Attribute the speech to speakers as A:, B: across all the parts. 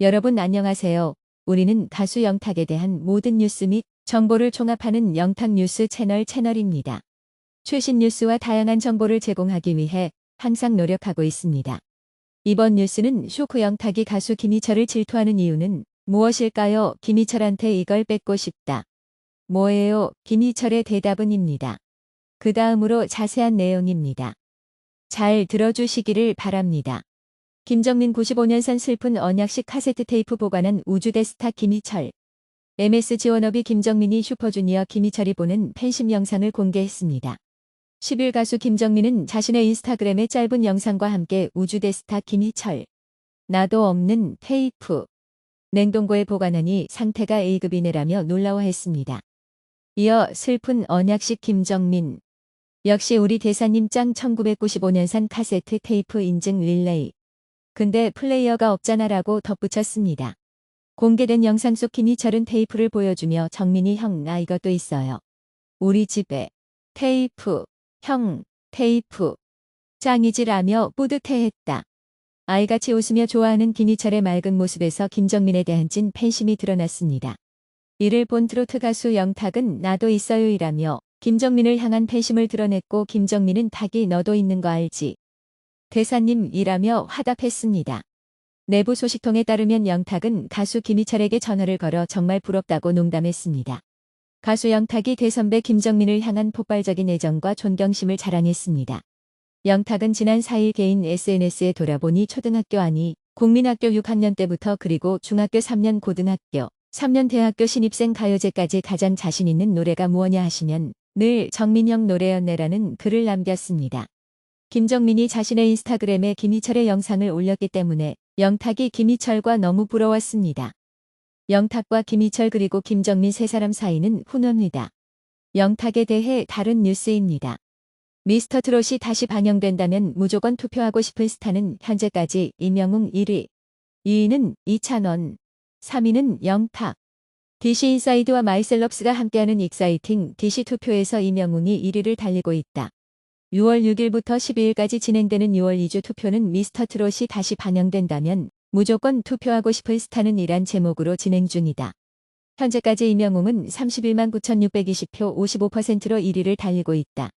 A: 여러분 안녕하세요. 우리는 가수 영탁에 대한 모든 뉴스 및 정보를 종합하는 영탁 뉴스 채널 채널입니다. 최신 뉴스와 다양한 정보를 제공하기 위해 항상 노력하고 있습니다. 이번 뉴스는 쇼크 영탁이 가수 김희철을 질투하는 이유는 무엇일까요? 김희철한테 이걸 뺏고 싶다. 뭐예요? 김희철의 대답은입니다. 그 다음으로 자세한 내용입니다. 잘 들어주시기를 바랍니다. 김정민 95년산 슬픈 언약식 카세트 테이프 보관한 우주대 스타 김희철. MS 지원업이 김정민이 슈퍼주니어 김희철이 보는 팬심 영상을 공개했습니다. 10일 가수 김정민은 자신의 인스타그램에 짧은 영상과 함께 우주대 스타 김희철. 나도 없는 테이프. 냉동고에 보관하니 상태가 A급이네라며 놀라워했습니다. 이어 슬픈 언약식 김정민. 역시 우리 대사님 짱 1995년산 카세트 테이프 인증 릴레이. 근데 플레이어가 없잖아라고 덧붙였습니다. 공개된 영상 속 김희철은 테이프를 보여주며 정민이 형 나 이것도 있어요. 우리 집에 테이프 형 테이프 짱이지라며 뿌듯해했다. 아이같이 웃으며 좋아하는 김희철의 맑은 모습에서 김정민에 대한 찐 팬심이 드러났습니다. 이를 본 트로트 가수 영탁은 나도 있어요이라며 김정민을 향한 팬심을 드러냈고 김정민은 탁이 너도 있는 거 알지? 대사님이라며 화답했습니다. 내부 소식통에 따르면 영탁은 가수 김희철에게 전화를 걸어 정말 부럽다고 농담했습니다. 가수 영탁이 대선배 김정민을 향한 폭발적인 애정과 존경심을 자랑했습니다. 영탁은 지난 4일 개인 SNS에 돌아보니 초등학교 아니 국민학교 6학년 때부터 그리고 중학교 3년 고등학교 3년 대학교 신입생 가요제까지 가장 자신 있는 노래가 무엇냐 하시면 늘 정민영 노래였네라는 글을 남겼습니다. 김정민이 자신의 인스타그램에 김희철의 영상을 올렸기 때문에 영탁이 김희철과 너무 부러웠습니다. 영탁과 김희철 그리고 김정민 세 사람 사이는 훈훈이다. 영탁에 대해 다른 뉴스입니다. 미스터 트롯이 다시 방영된다면 무조건 투표하고 싶은 스타는 현재까지 이명웅 1위, 2위는 이찬원, 3위는 영탁. DC 인사이드와 마이셀럽스가 함께하는 익사이팅 DC 투표에서 이명웅이 1위를 달리고 있다. 6월 6일부터 12일까지 진행되는 6월 2주 투표는 미스터 트롯이 다시 방영된다면 무조건 투표하고 싶은 스타는 이란 제목으로 진행 중이다. 현재까지 이명웅은 31만 9,620표 55%로 1위를 달리고 있다.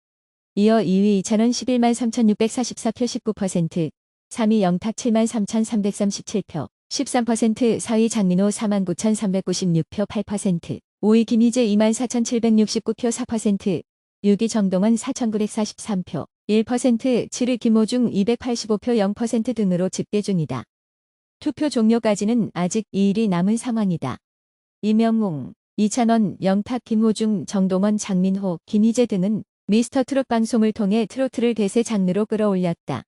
A: 이어 2위 이찬원 11만 3,644표 19%, 3위 영탁 7만 3,337표 13%, 4위 장민호 4만 9,396표 8%, 5위 김희재 2만 4,769표 4%, 6위 정동원 4,943표 1%, 7위 김호중 285표 0% 등으로 집계 중이다. 투표 종료까지는 아직 2일이 남은 상황이다. 이명웅, 이찬원, 영탁, 김호중, 정동원, 장민호, 김희재 등은 미스터 트롯 방송을 통해 트로트를 대세 장르로 끌어올렸다.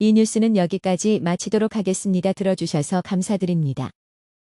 A: 이 뉴스는 여기까지 마치도록 하겠습니다. 들어주셔서 감사드립니다.